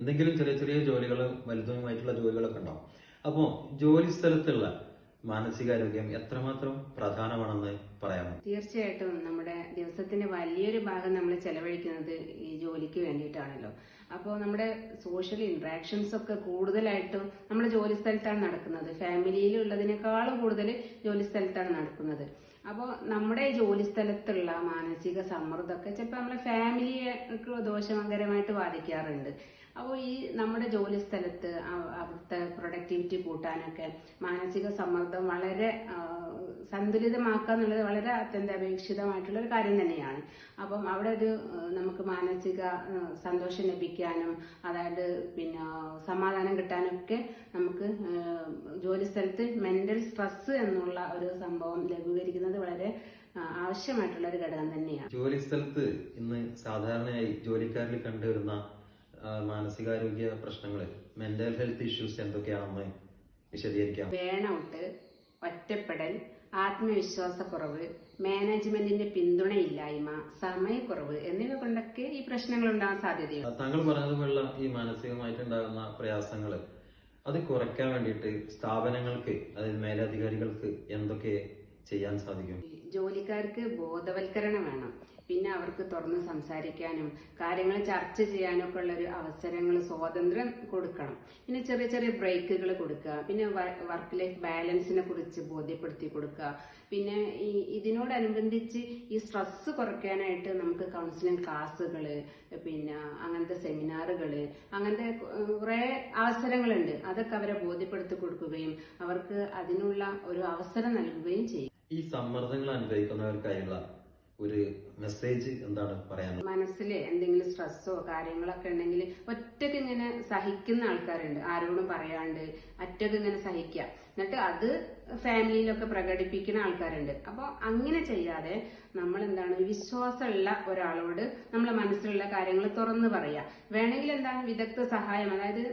എന്തെങ്കിലും ചെറിയ ചെറിയ ജോലികൾ വലുതുമായിട്ടുള്ള ജോലികളൊക്കെ ഉണ്ടാവും. അപ്പോ ജോലി സ്ഥലത്തുള്ള മാനസികാരോഗ്യം എത്രമാത്രം പ്രധാനമാണെന്ന് പറയാമോ? തീർച്ചയായിട്ടും നമ്മുടെ ദിവസത്തിന്റെ വലിയൊരു ഭാഗം നമ്മൾ ചെലവഴിക്കുന്നത് ഈ ജോലിക്ക് വേണ്ടിയിട്ടാണല്ലോ. അപ്പോൾ നമ്മുടെ സോഷ്യൽ ഇന്ററാക്ഷൻസ് ഒക്കെ കൂടുതലായിട്ടും നമ്മുടെ ജോലി സ്ഥലത്താണ് നടക്കുന്നത്. ഫാമിലിയിലുള്ളതിനേക്കാളും കൂടുതൽ ജോലി സ്ഥലത്താണ് നടക്കുന്നത്. അപ്പോൾ നമ്മുടെ ജോലി സ്ഥലത്തുള്ള മാനസിക സമ്മർദ്ദമൊക്കെ ചിലപ്പോൾ നമ്മളെ ഫാമിലിയെ ദോഷകരമായിട്ട് ബാധിക്കാറുണ്ട്. അപ്പോൾ ഈ നമ്മുടെ ജോലി സ്ഥലത്ത് അവിടുത്തെ പ്രൊഡക്ടിവിറ്റി കൂട്ടാനൊക്കെ മാനസിക സമ്മർദ്ദം വളരെ സന്തുലിതമാക്കുക എന്നുള്ളത് വളരെ അത്യന്താപേക്ഷിതമായിട്ടുള്ള ഒരു കാര്യം തന്നെയാണ്. അപ്പം അവിടെ ഒരു നമുക്ക് മാനസിക സന്തോഷം ലഭിക്കാനും അതായത് പിന്നെ സമാധാനം കിട്ടാനൊക്കെ നമുക്ക് ജോലി സ്ഥലത്ത് മെന്റൽ സ്ട്രെസ് എന്നുള്ള ഒരു സംഭവം ലഘൂകരിക്കുന്നത് വളരെ ആവശ്യമായിട്ടുള്ള ഒരു ഘടകം തന്നെയാണ്. ജോലി സ്ഥലത്ത് ഇന്ന് സാധാരണയായി ജോലിക്കാരിൽ കണ്ടുവരുന്ന മാനസികാരോഗ്യ പ്രശ്നങ്ങൾ മെന്റൽ ഹെൽത്ത് ഇഷ്യൂസ് എന്തൊക്കെയാണെന്ന് വിശദീകരിക്കാം. ബേണൗട്ട് ഒറ്റപ്പെടൽ ആത്മവിശ്വാസക്കുറവ് മാനേജ്മെന്റിന്റെ പിന്തുണയില്ലായ്മ സമയക്കുറവ് എന്നിവ കൊണ്ടൊക്കെ ഈ പ്രശ്നങ്ങൾ ഉണ്ടാകാൻ സാധ്യതയുണ്ട് താങ്കൾ പറഞ്ഞതുപോലുള്ള ഈ മാനസികമായിട്ട് മാനസികമായിട്ടുണ്ടാകുന്ന പ്രയാസങ്ങൾ അത് കുറയ്ക്കാൻ വേണ്ടിയിട്ട് സ്ഥാപനങ്ങൾക്ക് അതായത് മേലധികാരികൾക്ക് എന്തൊക്കെ ചെയ്യാൻ സാധിക്കും. ജോലിക്കാർക്ക് ബോധവൽക്കരണം വേണം. പിന്നെ അവർക്ക് തുറന്ന് സംസാരിക്കാനും കാര്യങ്ങൾ ചർച്ച ചെയ്യാനും ഒക്കെ ഉള്ള ഒരു അവസരങ്ങൾ സ്വാതന്ത്ര്യം കൊടുക്കണം. പിന്നെ ചെറിയ ചെറിയ ബ്രേക്കുകൾ കൊടുക്കുക. പിന്നെ വർക്ക് ലൈഫ് ബാലൻസിനെ കുറിച്ച് ബോധ്യപ്പെടുത്തി കൊടുക്കുക. പിന്നെ ഈ ഇതിനോടനുബന്ധിച്ച് ഈ സ്ട്രെസ് കുറയ്ക്കാനായിട്ട് നമുക്ക് കൗൺസിലിംഗ് ക്ലാസ്സുകൾ പിന്നെ അങ്ങനത്തെ സെമിനാറുകൾ അങ്ങനത്തെ കുറേ അവസരങ്ങളുണ്ട്. അതൊക്കെ അവരെ ബോധ്യപ്പെടുത്തി കൊടുക്കുകയും അവർക്ക് അതിനുള്ള ഒരു അവസരം നൽകുകയും ചെയ്യും. ഈ സമ്മർദ്ദങ്ങൾ അനുഭവിക്കുന്നവർക്കായുള്ള ഒരു മെസ്സേജ് എന്താണ് പറയാനുള്ളത്? മനസ്സിൽ എന്തെങ്കിലും സ്ട്രെസ്സോ കാര്യങ്ങളൊക്കെ ഉണ്ടെങ്കിൽ ഒറ്റയ്ക്ക് ഇങ്ങനെ സഹിക്കുന്ന ആൾക്കാരുണ്ട്. ആരോടും പറയാണ്ട് ഒറ്റയ്ക്ക് ഇങ്ങനെ സഹിക്കുക എന്നിട്ട് അത് ഫാമിലിയിലൊക്കെ പ്രകടിപ്പിക്കുന്ന ആൾക്കാരുണ്ട്. അപ്പോൾ അങ്ങനെ ചെയ്യാതെ നമ്മൾ എന്താണ് വിശ്വാസമുള്ള ഒരാളോട് നമ്മളെ മനസ്സിലുള്ള കാര്യങ്ങൾ തുറന്നു പറയുക വേണമെങ്കിൽ എന്താണ് വിദഗ്ധ സഹായം അതായത്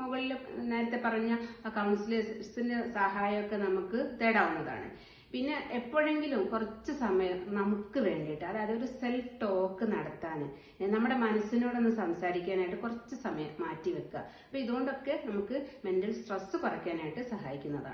മുകളിൽ നേരത്തെ പറഞ്ഞ കൗൺസിലേഴ്സിന്റെ സഹായമൊക്കെ നമുക്ക് തേടാവുന്നതാണ്. പിന്നെ എപ്പോഴെങ്കിലും കുറച്ച് സമയം നമുക്ക് വേണ്ടിയിട്ട് അതായത് ഒരു സെൽഫ് ടോക്ക് നടത്താൻ നമ്മുടെ മനസ്സിനോടൊന്ന് സംസാരിക്കാനായിട്ട് കുറച്ച് സമയം മാറ്റി വെക്കുക അപ്പൊ ഇതുകൊണ്ടൊക്കെ നമുക്ക് മെന്റൽ സ്ട്രെസ് കുറയ്ക്കാനായിട്ട് സഹായിക്കുന്നതാണ്.